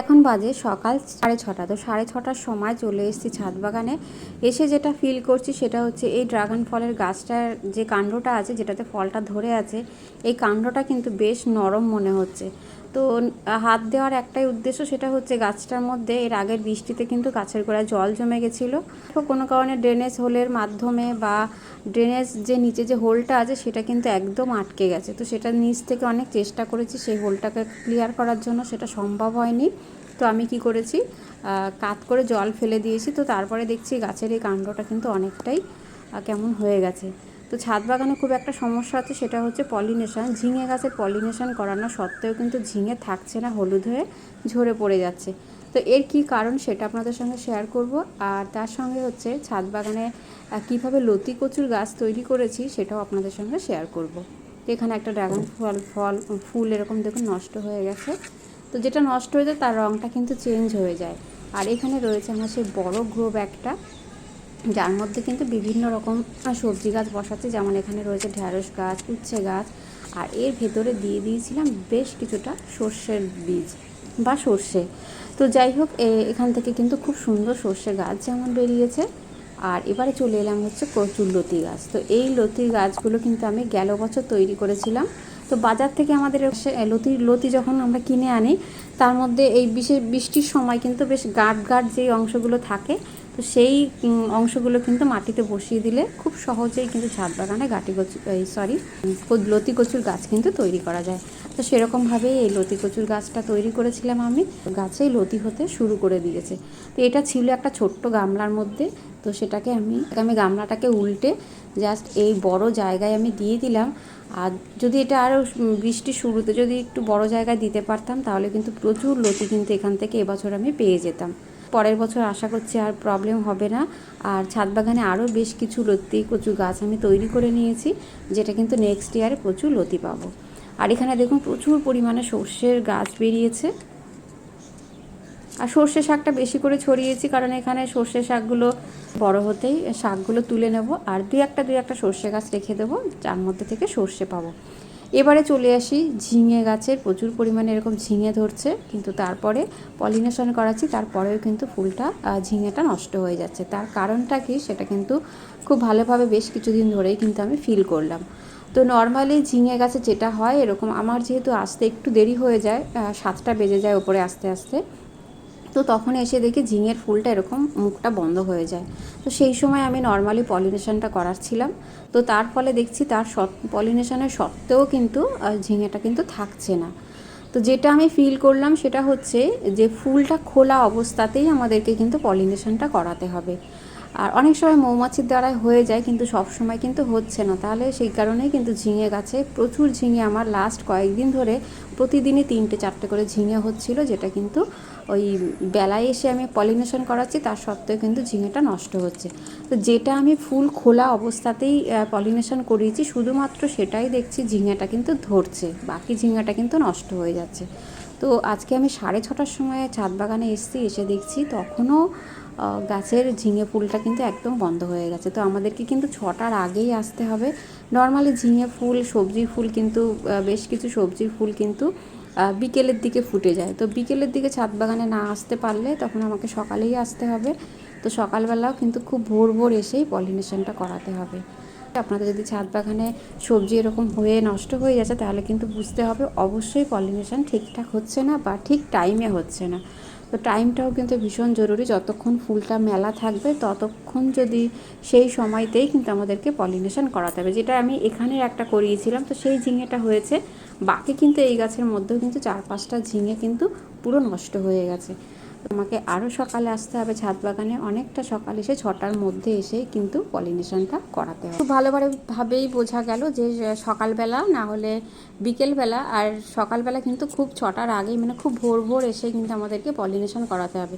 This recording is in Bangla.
এখন বাজে সকাল সাড়ে ছটা। তো সাড়ে ছটার সময় চলে এসেছি ছাদ বাগানে এসে যেটা ফিল করছি সেটা হচ্ছে এই ড্রাগন ফলের গাছটার যে কাণ্ডটা আছে, যেটাতে ফলটা ধরে আছে, এই কাণ্ডটা কিন্তু বেশ নরম মনে হচ্ছে। তো হাত দেওয়ার একটাই উদ্দেশ্য সেটা হচ্ছে গাছটার মধ্যে, এর আগের বৃষ্টিতে কিন্তু গাছের গোড়ায় জল জমে গেছিল। তো কোনো কারণে ড্রেনেজ হোলের মাধ্যমে বা ড্রেনেজ যে নিচে যে হোলটা আছে, সেটা কিন্তু একদম আটকে গেছে। তো সেটা নিচ থেকে অনেক চেষ্টা করেছি সেই হোলটাকে ক্লিয়ার করার জন্য, সেটা সম্ভব হয়নি। তো আমি কি করেছি কাত করে জল ফেলে দিয়েছি। তো তারপরে দেখছি গাছের এই কাণ্ডটা কিন্তু অনেকটাই কেমন হয়ে গেছে। তো ছাদ বাগানে খুব একটা সমস্যা আছে, সেটা হচ্ছে পলিনেশন। ঝিঙে গাছের পলিনেশন করানো সত্ত্বেও কিন্তু ঝিঙে থাকছে না, হলুদ হয়ে ঝরে পড়ে যাচ্ছে। তো এর কি কারণ সেটা আপনাদের সঙ্গে শেয়ার করব। আর তার সঙ্গে হচ্ছে ছাদ বাগানে কীভাবে লতি কচুর গাছ তৈরি করেছি সেটাও আপনাদের সঙ্গে শেয়ার করব। তো এখানে একটা ড্রাগন ফল ফল, ফুল এরকম দেখুন নষ্ট হয়ে গেছে। তো যেটা নষ্ট হয়ে যায় তার রঙটা কিন্তু চেঞ্জ হয়ে যায়। আর এখানে রয়েছে আমার সেই বড় গ্রো ব্যাগটা যার মধ্যে কিন্তু বিভিন্ন রকম সবজি গাছ বসাচ্ছে, যেমন এখানে রয়েছে ঢ্যাঁড়স গাছ, উচ্ছে গাছ, আর এর ভেতরে দিয়ে দিয়েছিলাম বেশ কিছুটা সর্ষের বীজ বা সর্ষে। তো যাই হোক এখান থেকে কিন্তু খুব সুন্দর সর্ষে গাছ যেমন বেরিয়েছে, আর এবারে চলে এলাম হচ্ছে প্রচুর লতি গাছ। তো এই লতি গাছগুলো কিন্তু আমি গেল বছর তৈরি করেছিলাম। তো বাজার থেকে আমাদের লতি লতি যখন আমরা কিনে আনি, তার মধ্যে এই বিশেষ বৃষ্টির সময় কিন্তু বেশ গাঢ় গাঢ় যেই অংশগুলো থাকে তো সেই অংশগুলো কিন্তু মাটিতে বসিয়ে দিলে খুব সহজেই কিন্তু ছাদ বাগানে গাটি কচু এই সরি লতি কচুর গাছ কিন্তু তৈরি করা যায়। তো সেরকমভাবেই এই লতি কচুর গাছটা তৈরি করেছিলাম আমি। গাছেই লতি হতে শুরু করে দিয়েছে। তো এটা ছিল একটা ছোট্ট গামলার মধ্যে। তো সেটাকে আমি আমি গামলাটাকে উল্টে জাস্ট এই বড় জায়গায় আমি দিয়ে দিলাম। আর যদি এটা আরও বৃষ্টির শুরুতে যদি একটু বড় জায়গায় দিতে পারতাম, তাহলে কিন্তু প্রচুর লতি কিন্তু এখান থেকে এবছর আমি পেয়ে যেতাম। পরের বছর আশা করছি আর প্রবলেম হবে না। আর ছাদ বাগানে আরও বেশ কিছু লতি, কচু গাছ আমি তৈরি করে নিয়েছি, যেটা কিন্তু নেক্সট ইয়ারে প্রচুর লতি পাবো। আর এখানে দেখুন প্রচুর পরিমাণে সর্ষের গাছ বেরিয়েছে। আর সর্ষে শাকটা বেশি করে ছড়িয়েছি কারণ এখানে সর্ষে শাকগুলো বড় হতেই শাকগুলো তুলে নেব। আর দুই একটা দুই একটা সর্ষে গাছ রেখে দেবো, যার মধ্যে থেকে সর্ষে পাবো। এবারে চলে আসি ঝিঙে গাছের, প্রচুর পরিমাণে এরকম ঝিঙে ধরছে, কিন্তু তারপরে পলিনেশন করাচ্ছি, তারপরেও কিন্তু ফুলটা ঝিঙেটা নষ্ট হয়ে যাচ্ছে। তার কারণটা কি সেটা কিন্তু খুব ভালোভাবে বেশ কিছুদিন ধরেই কিন্তু আমি ফিল করলাম। তো নর্মালি ঝিঙে গাছে যেটা হয় এরকম, আমার যেহেতু আসতে একটু দেরি হয়ে যায় সাতটা বেজে যায় ওপরে আস্তে আস্তে তো তখন এসে দেখি ঝিঙের ফুলটা এরকম মুখটা বন্ধ হয়ে যায়। তো সেই সময় আমি নর্মালি পলিনেশনটা করাচ্ছিলাম তো তার ফলে দেখছি তার পলিনেশনের সত্ত্বেও কিন্তু ঝিঙেটা কিন্তু থাকছে না। তো যেটা আমি ফিল করলাম সেটা হচ্ছে যে ফুলটা খোলা অবস্থাতেই আমাদেরকে কিন্তু পলিনেশনটা করাতে হবে। আর অনেক সময় মৌমাছির দ্বারাই হয়ে যায়, কিন্তু সব সময় কিন্তু হচ্ছে না। তাহলে সেই কারণেই কিন্তু ঝিঙে গাছে প্রচুর ঝিঙে আমার লাস্ট কয়েকদিন ধরে প্রতিদিনই তিনটে চারটে করে ঝিঙে হচ্ছিল, যেটা কিন্তু ওই বেলায় এসে আমি পলিনেশন করাচ্ছি, তার সত্ত্বেও কিন্তু ঝিঙেটা নষ্ট হচ্ছে। তো যেটা আমি ফুল খোলা অবস্থাতেই পলিনেশন করিয়েছি, শুধুমাত্র সেটাই দেখছি ঝিঙেটা কিন্তু ধরছে, বাকি ঝিঙেটা কিন্তু নষ্ট হয়ে যাচ্ছে। তো আজকে আমি সাড়ে ছটার সময় ছাদ বাগানে এসেছি, এসে দেখছি তখনও গাছের ঝিঙে ফুলটা কিন্তু একদম বন্ধ হয়ে গেছে। তো আমাদেরকে কিন্তু ছটার আগেই আসতে হবে। নর্মালি ঝিঙে ফুল, সবজি ফুল কিন্তু বেশ কিছু সবজির ফুল কিন্তু বিকেলের দিকে ফুটে যায়। তো বিকেলের দিকে ছাদ বাগানে না আসতে পারলে তখন আমাকে সকালেই আসতে হবে। তো সকালবেলাও কিন্তু খুব ভোর ভোর এসেই পলিনেশনটা করাতে হবে। আপনাদের যদি ছাদ বাগানে সবজি এরকম হয়ে নষ্ট হয়ে যাচ্ছে, তাহলে কিন্তু বুঝতে হবে অবশ্যই পলিনেশন ঠিকঠাক হচ্ছে না বা ঠিক টাইমে হচ্ছে না। তো টাইমটাও কিন্তু ভীষণ জরুরি, যতক্ষণ ফুলটা মেলা থাকবে, ততক্ষণ যদি সেই সময়তেই কিন্তু আমাদেরকে পলিনেশন করাতে হবে। যেটা আমি এখানের একটা করিয়েছিলাম, তো সেই ঝিঙেটা হয়েছে, বাকি কিন্তু এই গাছের মধ্যেও কিন্তু চার পাঁচটা ঝিঙে কিন্তু পুরো নষ্ট হয়ে গেছে। তোমাকে আরও সকালে আসতে হবে ছাদ বাগানে। অনেকটা সকালে এসে ছটার মধ্যে এসে কিন্তু পলিনেশনটা করাতে হবে। খুব ভালোভাবেই ভাবেই বোঝা গেল যে সকালবেলা না হলে বিকেলবেলা। আর সকালবেলা কিন্তু খুব ছটার আগেই মানে খুব ভোর ভোর এসে কিন্তু আমাদেরকে পলিনেশন করাতে হবে।